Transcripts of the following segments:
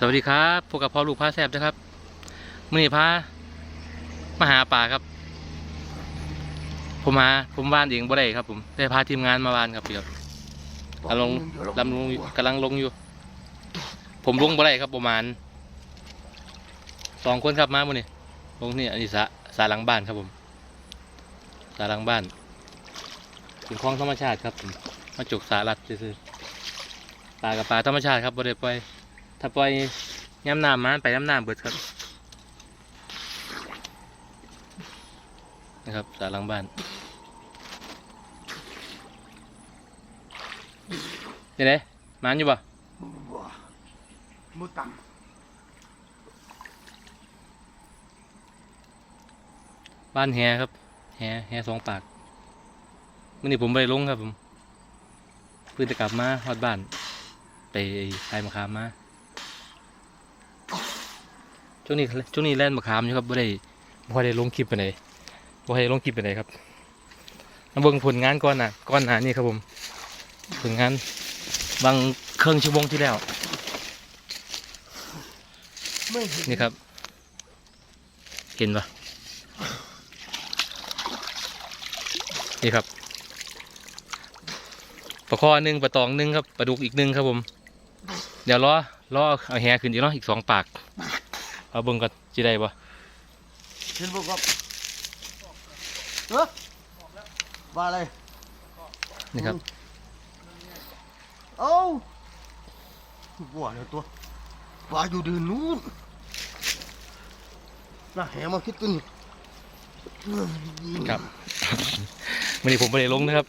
สวัสดีครับพวกกับพ่อลูกพาแซบนะครับมื่อนี้พามาหาป่าครับ ผมมาผมวานเองบ่ได้ครับ ผมได้พาทีมงานมาวานครับเพี่ครับกำลังลำลงกำลังลงอยู่ ผมลงบ่ได้ครับประมาณสองคนครับมามื่อนี้ลงนี่อันนี้สาสาหลังบ้านครับผมสาหลังบ้านเป็นคลองธรรมชาติครับผมมาจุกสาลัดซื่อๆปลากับปลาธรรมชาติครับบ่ได้ปล่อย ถ้าปล่อยย้ำน้ำมันไปย้ำน้ำเบิดครับ นะครับสาหลังบ้านนี่เลยมันอยู่ปะมือตังบ้านแฮครับแฮแฮสองปากมื่อนี้ผมไปลงครับผมเพื่อจะกลับมาฮอดบ้าน ไปขายมะขามมา ช่วงนี้ช่วงนี้แล่นมะขามอยู่ครับไม่ได้ไม่ได้ลงคลิปไปไหนไม่ได้ลงคลิปไปไหนครับมาเบิ่งผลงานก่อนนะก่อนหน้านี้ครับผม ผลงานบางเครื่องชั่วโมงที่แล้วนนี่ครับ เห็นปะนี่ครับปลาคอหนึ่งปลาตองหนึ่งครับปลาดุกอีกหนึ่งครับผม เดี๋ยวรอรอเอาแหขึ้นอีกเนาะอีกสองปาก เอาเบิ่งก่อนจีได้ปะเห็นบอกว่าเออว่าอะไรนี่ครับเอ้าว่าเนี่ยตัวว่าอยู่เดือนนู้นน่าแหมาคิดตัวนี้ครับวันนี้ผมไปได้ลงนะครับ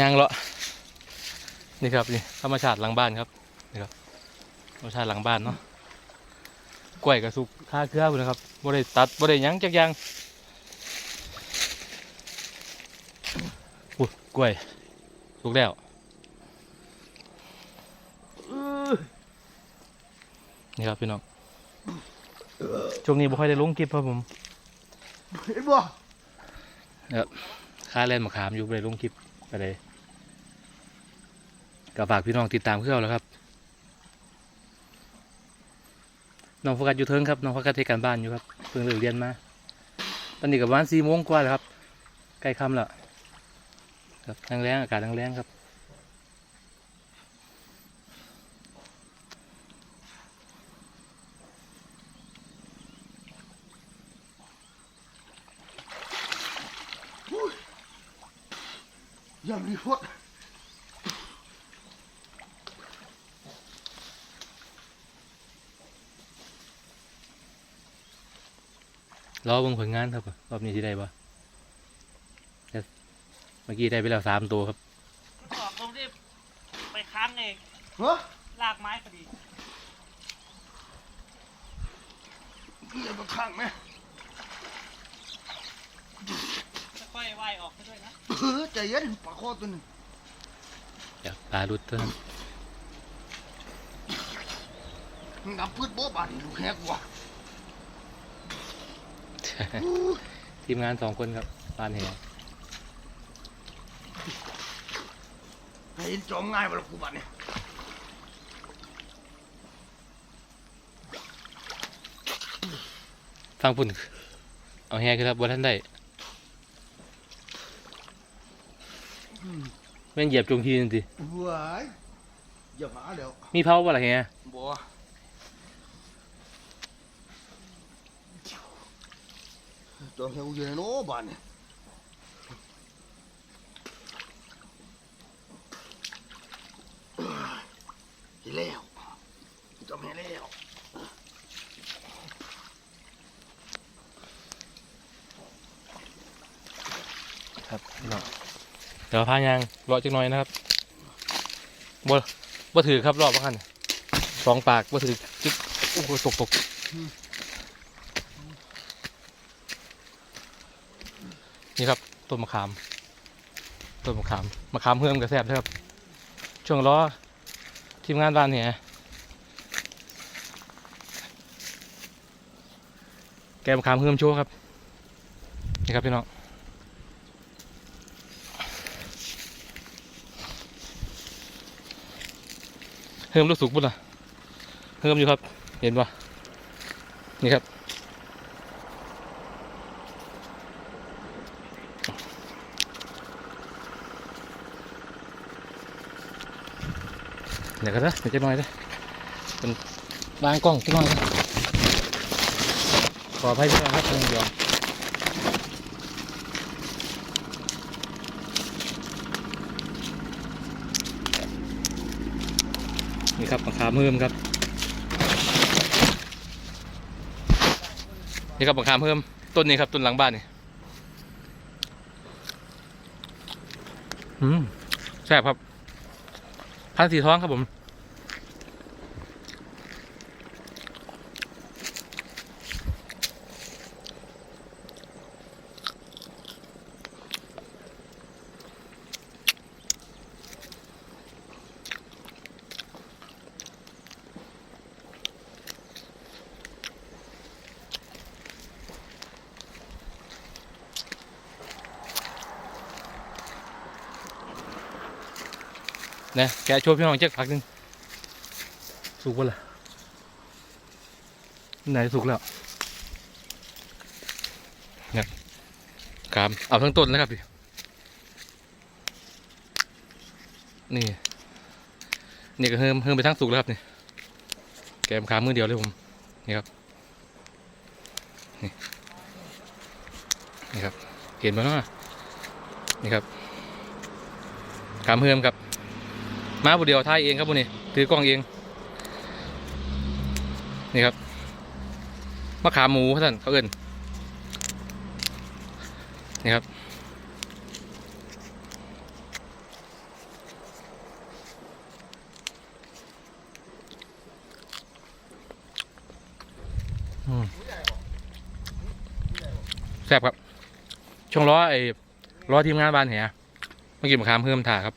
ย่างเลาะนี่ครับนี่ธรรมชาติหลังบ้านครับนี่ครับธ รรมชาติหลังบ้านเนาะกล้วยกระสุกค่าเครือพุ่นนะครับบ่ได้ตัดบ่ได้หยังจักอย่างอุ้ยกล้วยสุกแล้วเออนี่ครับพี่น้องช่วงนี้บ่ค่อยได้ลงคลิปครับผมเห็นบ่ค่าแล่นมะขามอยู่บ่ไปลงคลิปไปเลยก็ฝากพี่น้องติดตามเครื่องแล้วครับ น้องโฟกัสอยู่เทิงครับน้องโฟกัสที่การบ้านอยู่ครับเพิ่งเลิกเรียนมาตอนนี้กับวันสี่โมงกว่าแล้วครับใกล้ค่ำแล้วครับแรงแรงๆอากาศแรงแรงๆครับยังมีพด รอเบิ่งผลงานครับรอบนี้ที่ได้ปะเดี๋ยวเมื่อกี้ได้ไปแล้วสามตัวครับออกลงที่ไปค้างเองเฮ้ยลากไม้พอดีเดี๋ยวมาข้างไหมค่อยๆว่ายออกไปด้วยนะเออใจเย็นปลาคอตัวหนึงเดี๋ยวปลาลุดเท่านั้นงับพืชโบ๊ะบาดนี่ลูกแหกว่ะ ทีมงานสองคนครับปานแหให้เห็นจอมง่ายเวลากูบาดเนี่ยฟังพุ่น เอาแหคือครับบนท่านได้แม่นเหยียบจงทีนึงสิเว้ยอย่าหาเดี๋ยวมีเผาบ่ล่ะแหบั วจอมเฮวอยู่ในโน้บานเนี่ยเห็นแล้วจอมเห็นแล้วครับพี่น้องเดี๋ยวพายางรอจักหน่อยนะครับบ่บ่ถือครับรอบว่าคันสองปากบ่ถือจึ๊กโอ้โหตกตก นี่ครับต้นมะขามต้นมะขามมะขามเฮือมกระแซบนะครับ ช่วงล้อทีมงานบ้านเนี่ยแกมะขามเฮือมโชว์ครับนี่ครับพี่น้องเฮิมลูกสุกบุ่นล่ะเฮิมอยู่ครับ เห็นปะนี่ครับ เดี๋ยวก็ได้เดี๋ยวจะน้อยได้เป็นวางกล้องจะน้อยนะขออภัยด้วยนะครับท่านผู้ชมนี่ครับมะขามเพิ่มครับ นี่ครับมะขามเพิ่มต้นนี้ครับต้นหลังบ้านนี่อืมแซ่บครับพันธุ์สีท้องครับผม นะแกะโชว์พี่น้องเจ๊กผักหนึ่งสุกปะล่ะไหนสุกแล้วเนี่ยครับเอาทั้งต้นนะครับพี่นี่นี่ก็เฮิมเฮิมไปทั้งสุกแล้วครับนี่แกมขามือเดียวเลยผมนี่ครับนี่นี่ครับเห็นไหมเนาะนี่ครับขามเฮิมครับ มาบุเดียวถ่ายเองครับบุนี่ถือกล้องเอง นี่ครับมะขามหมูท่านเขาเอินนี่ครับแซ่บครับ ช่วงล้อไอ้ล้อทีมงานบานแหมากินมะขามเพิ่มถ่าครับ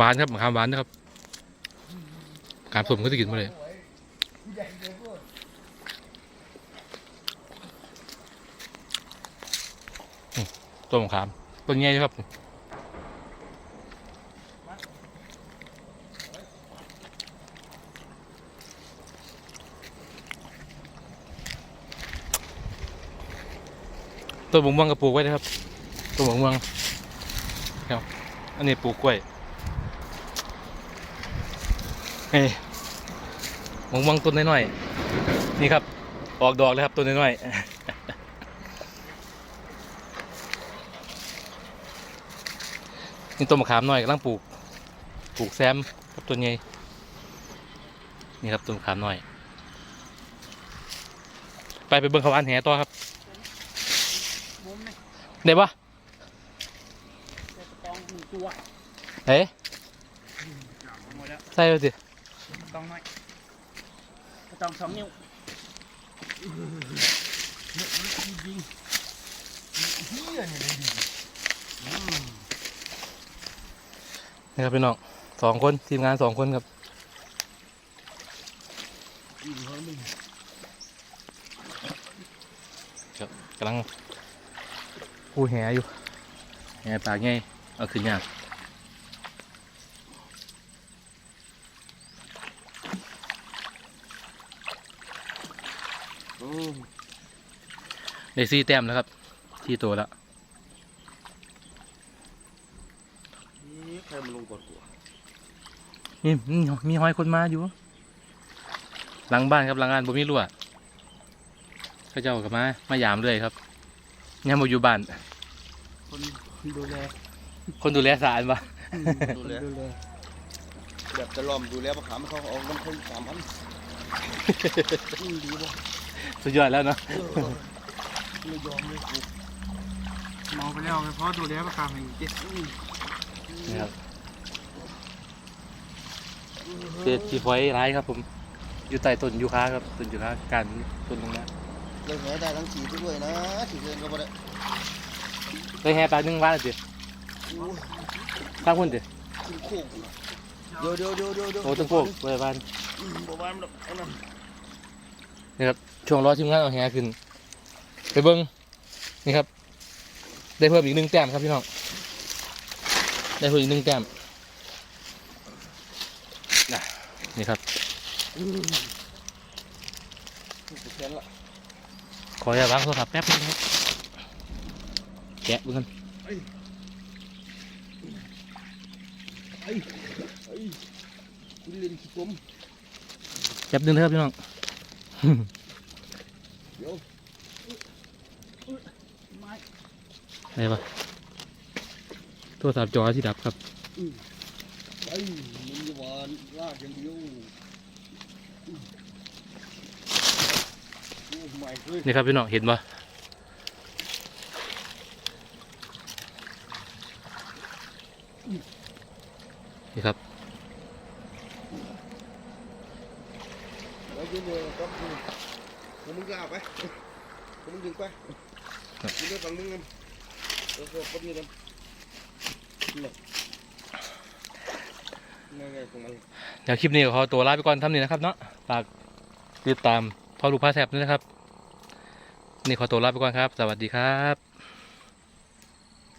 หวานครับมะขามหวานนะครับมะขามสมก็จะกินมาเลยต้นมะขามต้นใหญ่อยู่ครับต้นมะม่วงก็ปลูกไว้นะครับต้นมะม่วงครับอันนี้ปลูกกล้วย เฮ้ยมองมองต้นน้อยๆนี่ครับ ออกดอกเลยครับต้นน้อยๆนี่ต้นมะขามน้อยกำลังปลูก ปลูกแซมครับต้นใหญ่นี่ครับต้นมะขามน้อย ไปไปเบิ่งเขาวานแหต่อครับมุมนี่ได้ปะเจะตองหนึ่งตัวเฮ้ยหมดแล้วใส่ไปสิ ตองน้อยกระตองสองนิ้วเฮียนี่เลยดีอืมนี่ครับพี่น้องสองคนทีมงานสองคนครับกินเขาหนึ่งกำลังพูแหอยู่แหปากไงเอาขึ้นยาก ได้ซี่แต้มแล้วครับที่ตัวแล้วนี่ใครมาลงกดกูมีมีมีหอยคนมาอยู่หลังบ้านครับหลังบ้านบ่มีรั้วเขาเจ้ากับมามายามเลยครับยังบ่อยู่บ้านคนดูแลคนดูแลสารปะดูแลแบบจะล้อมดูแลมะขามเขาเอาน้ำพึ่งสามพันดีป่ะ สุดยอดแล้วเนาะไม่ยอมเลยกูเมาไปแล้วไปเพราะดูแล้วประคามเห็นจิตนี่ครับเจ็ดจีฟอยร้ายครับผม อยู่ใต้ต้นยูคาครับต้นยูคาการต้นตรงนั้นเลยแหได้ทั้งสีด้วยนะสีเงินก็บ่ได้ได้แห่ไปหนึ่งวันแล้วจิอู้ตั้งคนจิขึ้นโคกเดี๋ยวเดี๋ยวเดี๋ยวเดี๋ยวโอ้ต้นโพกไว้บ้านอืมบ่บ้านมันหรอกเอา นี่ครับช่วงรอทีมงานเอาแหขึ้น ไปเบิ้งนี่ครับ ได้เพิ่มอีกหนึ่งแต้มครับพี่น้องได้เพิ่มอีกหนึ่งแต้มนะนี่ครับค่ละขออย่าวางโทรศัพท์แป๊บนึงครับแกะเบิ้งกันไอ้ไอ้คุณเล่นขี้ผมแป๊บนึงครับพี่น้อง อะไรปะโทรศัพท์จอที่ดับครับไอ้มันจะหวานลากอย่างเดียวนี่ครับพี่น้องเห็นปะนี่ครับ แล้ว ยืนเลยครับผมมึงก็เอาไปผมมึงดึงไปยืนด้วยฝั่งนึงกันแล้วก็ปั๊บนี่กันนี่ไม่ไงของมันเดี๋ยวคลิปนี้ก็ขอตัวลาไปก่อนทำนี่นะครับเนาะฝากติดตามพอลูกพาแซบด้วยนะครับ นี่ขอตัวลาไปก่อนครับ สวัสดีครับ